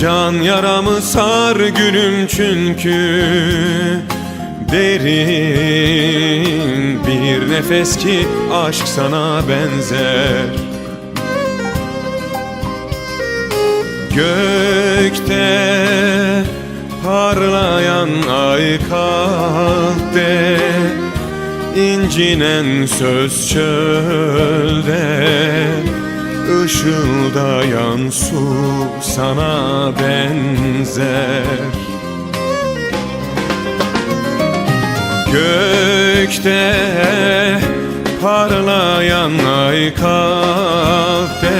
can yaramı sar gülüm çünkü Derin bir nefes ki aşk sana benzer. Gökte parlayan ay kahve incinen söz çölde Işıldayan su sana benzer. Gökte parlayan ay kahve